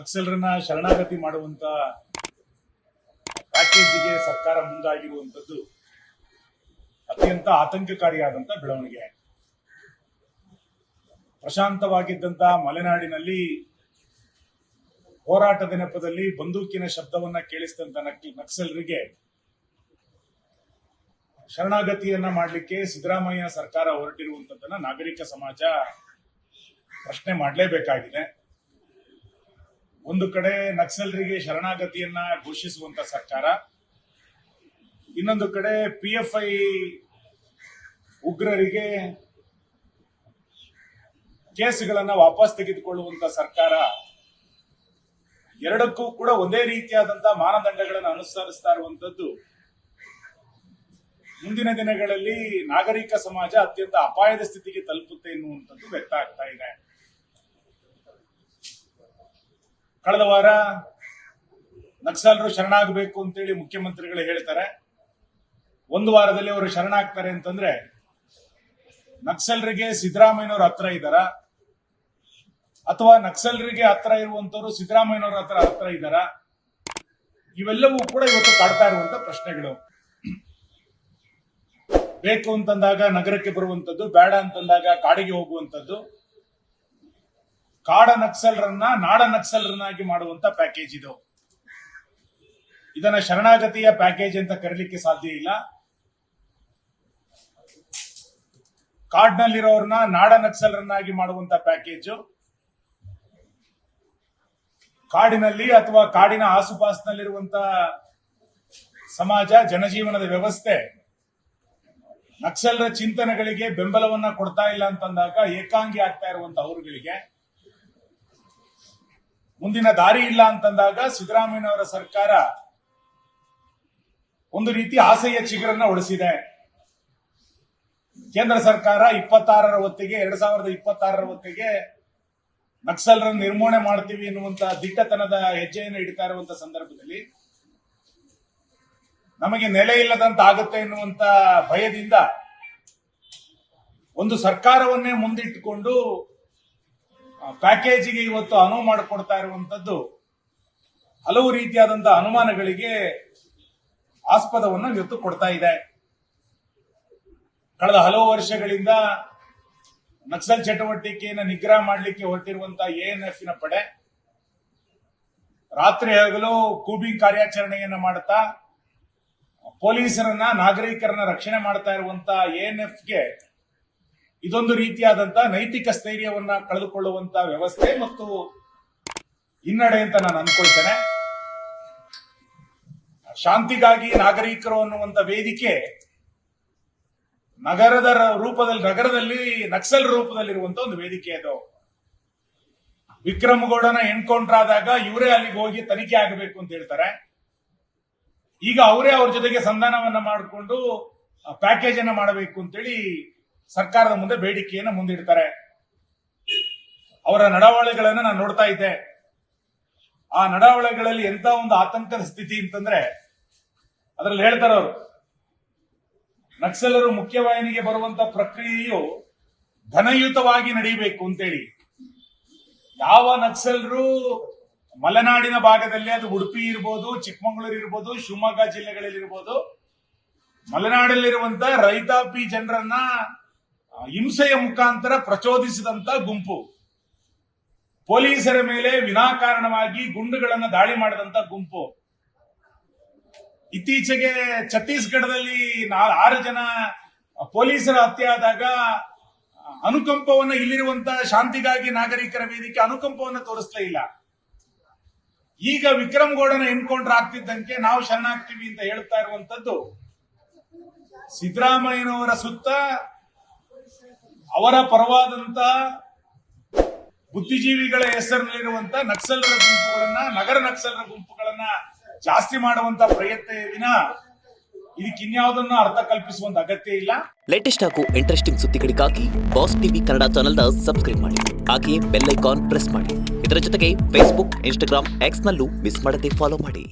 ನಕ್ಸಲರನ್ನ ಶರಣಾಗತಿ ಮಾಡುವಂತ ಪ್ಯಾಕೇಜಿಗೆ ಸರ್ಕಾರ ಮುಂದಾಗಿರುವಂತದ್ದು ಅತ್ಯಂತ ಆತಂಕಕಾರಿಯಾದಂತ ಬೆಳವಣಿಗೆ ಪ್ರಶಾಂತವಾಗಿದ್ದಂತ ಮಲೆನಾಡಿನಲ್ಲಿ ಹೋರಾಟದ ನೆಪದಲ್ಲಿ ಬಂದೂಕಿನ ಶಬ್ದವನ್ನ ಕೇಳಿಸಿದಂತ ನಕ್ಸಲ್ರಿಗೆ ನಕ್ಸಲರಿಗೆ ಶರಣಾಗತಿಯನ್ನ ಮಾಡಲಿಕ್ಕೆ ಸಿದ್ದರಾಮಯ್ಯ ಸರ್ಕಾರ ಹೊರಟಿರುವಂತದ್ದನ್ನ ನಾಗರಿಕ ಸಮಾಜ ಪ್ರಶ್ನೆ ಮಾಡಲೇಬೇಕಾಗಿದೆ. ಒಂದು ಕಡೆ ನಕ್ಸಲರಿಗೆ ಶರಣಾಗತಿಯನ್ನ ಘೋಷಿಸುವಂತ ಸರ್ಕಾರ, ಇನ್ನೊಂದು ಕಡೆ ಪಿ ಎಫ್ ಐ ಉಗ್ರರಿಗೆ ಕೇಸ್ಗಳನ್ನ ವಾಪಸ್ ತೆಗೆದುಕೊಳ್ಳುವಂತ ಸರ್ಕಾರ, ಎರಡಕ್ಕೂ ಕೂಡ ಒಂದೇ ರೀತಿಯಾದಂತಹ ಮಾನದಂಡಗಳನ್ನು ಅನುಸರಿಸ್ತಾ ಇರುವಂತದ್ದು ಮುಂದಿನ ದಿನಗಳಲ್ಲಿ ನಾಗರಿಕ ಸಮಾಜ ಅತ್ಯಂತ ಅಪಾಯದ ಸ್ಥಿತಿಗೆ ತಲುಪುತ್ತೆ ಎನ್ನುವಂಥದ್ದು ವ್ಯಕ್ತ ಆಗ್ತಾ ಇದೆ. ಕಳೆದ ವಾರ ನಕ್ಸಲರು ಶರಣಾಗಬೇಕು ಅಂತೇಳಿ ಮುಖ್ಯಮಂತ್ರಿಗಳು ಹೇಳ್ತಾರೆ. ಒಂದು ವಾರದಲ್ಲಿ ಅವರು ಶರಣಾಗ್ತಾರೆ ಅಂತಂದ್ರೆ ನಕ್ಸಲರಿಗೆ ಸಿದ್ದರಾಮಯ್ಯನವ್ರ ಹತ್ರ ಇದ್ದಾರ? ಅಥವಾ ನಕ್ಸಲರಿಗೆ ಹತ್ರ ಇರುವಂತವ್ರು ಸಿದ್ದರಾಮಯ್ಯನವ್ರ ಹತ್ರ ಹತ್ರ ಇದ್ದಾರ? ಇವೆಲ್ಲವೂ ಕೂಡ ಇವತ್ತು ಕಾಡ್ತಾ ಇರುವಂತ ಪ್ರಶ್ನೆಗಳು. ಬೇಕು ಅಂತಂದಾಗ ನಗರಕ್ಕೆ ಬರುವಂತದ್ದು, ಬೇಡ ಅಂತಂದಾಗ ಕಾಡಿಗೆ ಹೋಗುವಂತದ್ದು ಕಾಡ ನಕ್ಸಲರನ್ನ ನಾಡ ನಕ್ಸಲರನ್ನಾಗಿ ಮಾಡುವಂತ ಪ್ಯಾಕೇಜ್ ಇದು. ಇದನ್ನ ಶರಣಾಗತಿಯ ಪ್ಯಾಕೇಜ್ ಅಂತ ಕರೀಲಿಕ್ಕೆ ಸಾಧ್ಯ ಇಲ್ಲ. ಕಾಡ್ನಲ್ಲಿರೋರ್ನ ನಾಡ ನಕ್ಸಲರನ್ನಾಗಿ ಮಾಡುವಂತ ಪ್ಯಾಕೇಜು. ಕಾಡಿನಲ್ಲಿ ಅಥವಾ ಕಾಡಿನ ಆಸುಪಾಸಿನಲ್ಲಿರುವಂತ ಸಮಾಜ, ಜನಜೀವನದ ವ್ಯವಸ್ಥೆ. ನಕ್ಸಲರ ಚಿಂತನೆಗಳಿಗೆ ಬೆಂಬಲವನ್ನ ಕೊಡ್ತಾ ಇಲ್ಲ ಅಂತಂದಾಗ ಏಕಾಂಗಿ ಆಗ್ತಾ ಇರುವಂತ ಅವರುಗಳಿಗೆ ಮುಂದಿನ ದಾರಿ ಇಲ್ಲ ಅಂತಂದಾಗ ಸಿದ್ದರಾಮಯ್ಯನವರ ಸರ್ಕಾರ ಒಂದು ರೀತಿ ಆಸೆಯ ಚಿಗುರನ್ನ ಉಳಿಸಿದೆ. ಕೇಂದ್ರ ಸರ್ಕಾರ ಇಪ್ಪತ್ತಾರರ ಹೊತ್ತಿಗೆ, ಎರಡ್ ಸಾವಿರದ ಇಪ್ಪತ್ತಾರರ ಹೊತ್ತಿಗೆ ನಕ್ಸಲರನ್ನು ನಿರ್ಮೂಲನೆ ಮಾಡ್ತೀವಿ ಎನ್ನುವಂತ ದಿಟ್ಟತನದ ಹೆಜ್ಜೆಯನ್ನು ಇಡ್ತಾ ಇರುವಂತ ಸಂದರ್ಭದಲ್ಲಿ ನಮಗೆ ನೆಲೆ ಇಲ್ಲದಂತ ಆಗುತ್ತೆ ಎನ್ನುವಂತ ಭಯದಿಂದ ಒಂದು ಸರ್ಕಾರವನ್ನೇ ಮುಂದಿಟ್ಟುಕೊಂಡು ಪ್ಯಾಕೇಜಿಗೆ ಇವತ್ತು ಅನುವು ಮಾಡಿಕೊಡ್ತಾ ಇರುವಂತದ್ದು ಹಲವು ರೀತಿಯಾದಂತಹ ಅನುಮಾನಗಳಿಗೆ ಆಸ್ಪದವನ್ನು ಇವತ್ತು ಕೊಡ್ತಾ ಇದೆ. ಕಳೆದ ಹಲವು ವರ್ಷಗಳಿಂದ ನಕ್ಸಲ್ ಚಟುವಟಿಕೆಯನ್ನು ನಿಗ್ರಹ ಮಾಡಲಿಕ್ಕೆ ಹೊರಟಿರುವಂತಹ ಎಎನ್ಎಫ್ನ ಪಡೆ ರಾತ್ರಿ ಹಗಲು ಕೂಬಿಂಗ್ ಕಾರ್ಯಾಚರಣೆಯನ್ನು ಮಾಡುತ್ತಾ ಪೊಲೀಸರನ್ನ ನಾಗರಿಕರನ್ನ ರಕ್ಷಣೆ ಮಾಡ್ತಾ ಇರುವಂತ ಎಎನ್ಎಫ್ಗೆ ಇದೊಂದು ರೀತಿಯಾದಂತಹ ನೈತಿಕ ಸ್ಥೈರ್ಯವನ್ನ ಕಳೆದುಕೊಳ್ಳುವಂತ ವ್ಯವಸ್ಥೆ ಮತ್ತು ಹಿನ್ನಡೆ ಅಂತ ನಾನು ಅನ್ಕೊಳ್ತೇನೆ. ಶಾಂತಿಗಾಗಿ ನಾಗರಿಕರು ಅನ್ನುವಂತ ವೇದಿಕೆ ನಗರದ ರೂಪದಲ್ಲಿ, ನಗರದಲ್ಲಿ ನಕ್ಸಲ್ ರೂಪದಲ್ಲಿರುವಂತ ಒಂದು ವೇದಿಕೆ ಅದು. ವಿಕ್ರಮಗೌಡನ ಎನ್ಕೌಂಟರ್ ಆದಾಗ ಇವರೇ ಅಲ್ಲಿಗೆ ಹೋಗಿ ತನಿಖೆ ಆಗಬೇಕು ಅಂತ ಹೇಳ್ತಾರೆ. ಈಗ ಅವರೇ ಅವ್ರ ಜೊತೆಗೆ ಸಂಧಾನವನ್ನ ಮಾಡಿಕೊಂಡು ಪ್ಯಾಕೇಜ್ ಅನ್ನ ಮಾಡಬೇಕು ಅಂತೇಳಿ ಸರ್ಕಾರದ ಮುಂದೆ ಬೇಡಿಕೆಯನ್ನು ಮುಂದಿಡ್ತಾರೆ. ಅವರ ನಡಾವಳಿಗಳನ್ನು ನಾನು ನೋಡ್ತಾ ಇದ್ದೆ. ಆ ನಡಾವಳಿಗಳಲ್ಲಿ ಎಂತ ಒಂದು ಆತಂಕದ ಸ್ಥಿತಿ ಅಂತಂದ್ರೆ, ಅದರಲ್ಲಿ ಹೇಳ್ತಾರೆ ಅವರು, ನಕ್ಸಲರು ಮುಖ್ಯವಾಹಿನಿಗೆ ಬರುವಂತ ಪ್ರಕ್ರಿಯೆಯು ಧನಯುತವಾಗಿ ನಡೆಯಬೇಕು ಅಂತೇಳಿ. ಯಾವ ನಕ್ಸಲರು ಮಲೆನಾಡಿನ ಭಾಗದಲ್ಲಿ ಅದು ಉಡುಪಿ ಇರ್ಬೋದು, ಚಿಕ್ಕಮಗಳೂರು ಇರ್ಬೋದು, ಶಿವಮೊಗ್ಗ ಜಿಲ್ಲೆಗಳಲ್ಲಿ ಇರ್ಬೋದು ಮಲೆನಾಡಲ್ಲಿರುವಂತ ರೈತಾಪಿ ಜನರನ್ನ ಹಿಂಸೆಯ ಮುಖಾಂತರ ಪ್ರಚೋದಿಸಿದಂತ ಗುಂಪು. ಪೊಲೀಸರ ಮೇಲೆ ವಿನಾಕಾರಣವಾಗಿ ಗುಂಡುಗಳನ್ನು ದಾಳಿ ಮಾಡಿದಂತ ಗುಂಪು. ಇತ್ತೀಚೆಗೆ ಛತ್ತೀಸ್ಗಢದಲ್ಲಿ ನಾಲ್, ಆರು ಜನ ಪೊಲೀಸರ ಹತ್ಯೆ ಆದಾಗ, ಅನುಕಂಪವನ್ನ ಇಲ್ಲಿರುವಂತ ಶಾಂತಿಗಾಗಿ ನಾಗರಿಕರ ವೇದಿಕೆ ಅನುಕಂಪವನ್ನ ತೋರಿಸ್ಲೇ ಇಲ್ಲ. ಈಗ ವಿಕ್ರಮ್ ಗೌಡನ ಎನ್ಕೌಂಟರ್ ಆಗ್ತಿದ್ದಂಗೆ ನಾವು ಶರಣಾಗ್ತೀವಿ ಅಂತ ಹೇಳ್ತಾ ಇರುವಂತದ್ದು. ಸಿದ್ದರಾಮಯ್ಯನವರ ಸುತ್ತ ಅವರ ಪರವಾದಂತ ಬುದ್ಧಿಜೀವಿಗಳ ಹೆಸರಿನಲ್ಲಿರುವಂತ ನಕ್ಸಲರ ಗುಂಪುಗಳನ್ನ, ನಗರ ನಕ್ಸಲರ ಗುಂಪುಗಳನ್ನ ಜಾಸ್ತಿ ಮಾಡುವಂತ ಪ್ರಯತ್ನ ವಿನ ಇದಕ್ಕೆ ಇನ್ಯಾವುದನ್ನು ಅರ್ಥ ಕಲ್ಪಿಸುವಂತ ಅಗತ್ಯ ಇಲ್ಲ. ಲೇಟೆಸ್ಟ್ ಹಾಗೂ ಇಂಟ್ರೆಸ್ಟಿಂಗ್ ಸುದ್ದಿಗಳಿಗಾಗಿ ಬಾಸ್ ಟಿವಿ ಕನ್ನಡ ಚಾನೆಲ್ನ ಸಬ್ಸ್ಕ್ರೈಬ್ ಮಾಡಿ. ಹಾಗೆಯೇ ಬೆಲ್ ಐಕಾನ್ ಪ್ರೆಸ್ ಮಾಡಿ. ಇದರ ಜೊತೆಗೆ ಫೇಸ್ಬುಕ್ ಇನ್ಸ್ಟಾಗ್ರಾಮ್ ಎಕ್ಸ್ನಲ್ಲೂ ಮಿಸ್ ಮಾಡದೆ ಫಾಲೋ ಮಾಡಿ.